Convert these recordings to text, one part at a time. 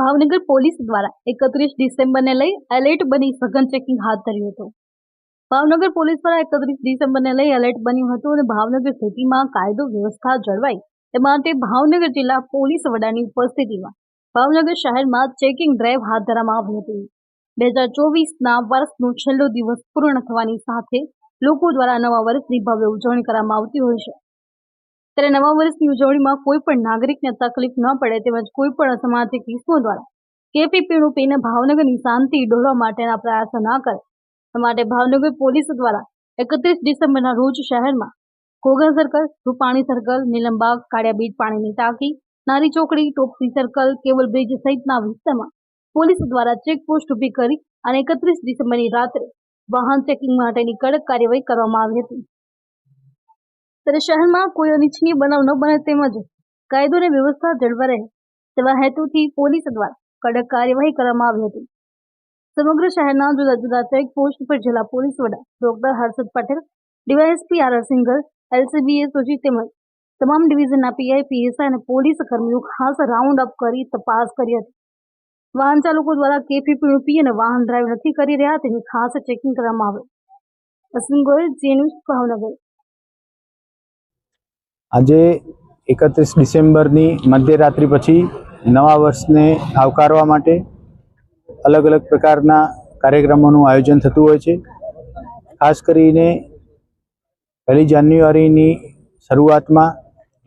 Bhavnagar police દ્વારા એકત્રીસ ડિસેમ્બરને લઈ એલર્ટ બની સઘન ચેકિંગ હાથ ધર્યું હતું. ભાવનગર પોલીસ દ્વારા એકત્રીસ ડિસેમ્બરને લઈ એલર્ટ બન્યું હતું અને ભાવનગર સિટીમાં કાયદો વ્યવસ્થા જળવાય એ માટે ભાવનગર જિલ્લા પોલીસ વડાની ઉપસ્થિતિમાં ભાવનગર શહેરમાં ચેકિંગ ડ્રાઈવ હાથ ધરવામાં આવી હતી. બે હજાર ચોવીસના વર્ષનો છેલ્લો દિવસ પૂર્ણ થવાની સાથે લોકો દ્વારા નવા વર્ષની ભવ્ય ઉજવણી કરવામાં આવતી હોય છે. ત્યારે નવા વર્ષની ઉજવણીમાં કોઈ પણ નાગરિકને તકલીફ ન પડે તેમજ કોઈ પણ અસામાજિક ઇસમો દ્વારા કેપીપીનું પીને ભાવનગરની શાંતિ ડોળવા માટેના પ્રયાસો ના કરે. તે માટે ભાવનગર પોલીસ દ્વારા એકત્રીસ ડિસેમ્બરના રોજ શહેરમાં ઘોઘા સર્કલ રૂપાણી સર્કલ નીલમબાગ કાળિયાબીટ પાણીની ટાંકી, નારી ચોકડી ટોપસી સર્કલ કેબલ બ્રિજ સહિતના વિસ્તારમાં પોલીસ દ્વારા ચેકપોસ્ટ ઊભી કરી અને એકત્રીસ ડિસેમ્બરની રાત્રે વાહન ચેકિંગ માટેની કડક કાર્યવાહી કરવામાં આવી હતી. ત્યારે શહેરમાં કોઈ અનિચ્છનીય બનાવ ન બને તેમજ કાયદો અને વ્યવસ્થા જળવાઈ રહે તેવા હેતુથી પોલીસ દ્વારા કડક કાર્યવાહી કરવામાં આવી હતી. સમગ્ર શહેરના જુદા જુદા ચેકપોસ્ટ પર જિલ્લા પોલીસ વડા doctor Harshad Patel, DYSP R Singhal એલસીબીએ સૂચિત તેમજ તમામ ડિવિઝનના પીઆઈ, પીએસઆઈ અને પોલીસ કર્મીઓ ખાસ રાઉન્ડ અપ કરી તપાસ કરી હતી. વાહન ચાલકો દ્વારા કેફી પીણું પી અને વાહન ડ્રાઈવ નથી કરી રહ્યા તેની ખાસ ચેકિંગ કરવામાં આવે. અશ્વિન જી ન્યૂઝ, ભાવનગર. આજે એકત્રીસ ડિસેમ્બરની મધ્યરાત્રિ પછી નવા વર્ષને આવકારવા માટે અલગ અલગ પ્રકારના કાર્યક્રમોનું આયોજન થતું હોય છે. ખાસ કરીને પહેલી જાન્યુઆરીની શરૂઆતમાં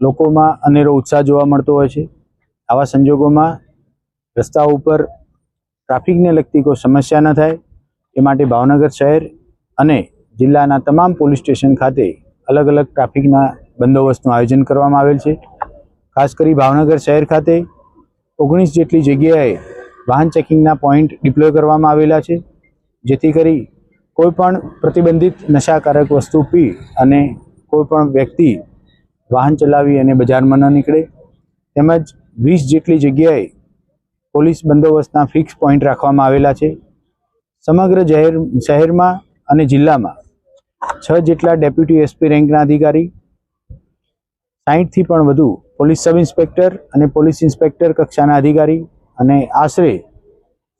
લોકોમાં અનેરો ઉત્સાહ જોવા મળતો હોય છે. આવા સંજોગોમાં રસ્તા ઉપર ટ્રાફિકને લગતી કોઈ સમસ્યા ન થાય. એ માટે ભાવનગર શહેર અને જિલ્લાના તમામ પોલીસ સ્ટેશન ખાતે અલગ અલગ ટ્રાફિકના બંદોબસ્તનું આયોજન કરવામાં આવેલ છે. ખાસ કરી ભાવનગર શહેર ખાતે ઓગણીસ જેટલી જગ્યાએ વાહન ચેકિંગના પોઈન્ટ ડિપ્લોય કરવામાં આવેલા છે. જેથી કરી કોઈપણ પ્રતિબંધિત નશાકારક વસ્તુ પી અને કોઈ પણ વ્યક્તિ વાહન ચલાવી અને બજારમાં ન નીકળે. તેમજ વીસ જેટલી જગ્યાએ પોલીસ બંદોબસ્તના ફિક્સ પોઈન્ટ રાખવામાં આવેલા છે. સમગ્ર શહેર શહેરમાં અને જિલ્લામાં છ જેટલા ડેપ્યુટી એસપી રેન્કના અધિકારી સાહીઠથી પણ વધુ પોલીસ સબ ઇન્સ્પેક્ટર અને પોલીસ ઇન્સ્પેક્ટર કક્ષાના અધિકારી અને આશરે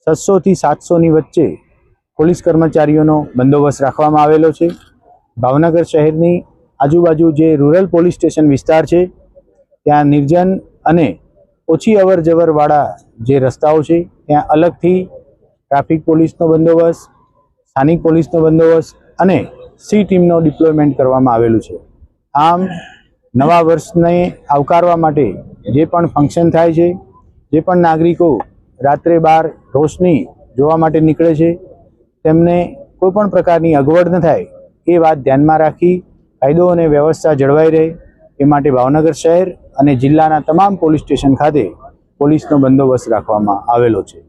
છસોથી સાતસોની વચ્ચે પોલીસ કર્મચારીઓનો બંદોબસ્ત રાખવામાં આવેલો છે. ભાવનગર શહેરની આજુબાજુ જે રૂરલ પોલીસ સ્ટેશન વિસ્તાર છે, ત્યાં નિર્જન અને ઓછી અવર જવરવાળા જે રસ્તાઓ છે, ત્યાં અલગથી ટ્રાફિક પોલીસનો બંદોબસ્ત, સ્થાનિક પોલીસનો બંદોબસ્ત અને સી ટીમનો ડિપ્લોયમેન્ટ કરવામાં આવેલું છે. આમ નવા વર્ષને આવકારવા માટે જે પણ ફંક્શન થાય છે, જે પણ નાગરિકો રાત્રે બાર રોશની જોવા માટે નીકળે છે, તેમને કોઈ પણ પ્રકારની અગવડ ન થાય એ વાત ધ્યાનમાં રાખી કાયદો અને વ્યવસ્થા જળવાઈ રહે એ માટે ભાવનગર શહેર અને જિલ્લાના તમામ પોલીસ સ્ટેશન ખાતે પોલીસનો બંદોબસ્ત રાખવામાં આવેલો છે.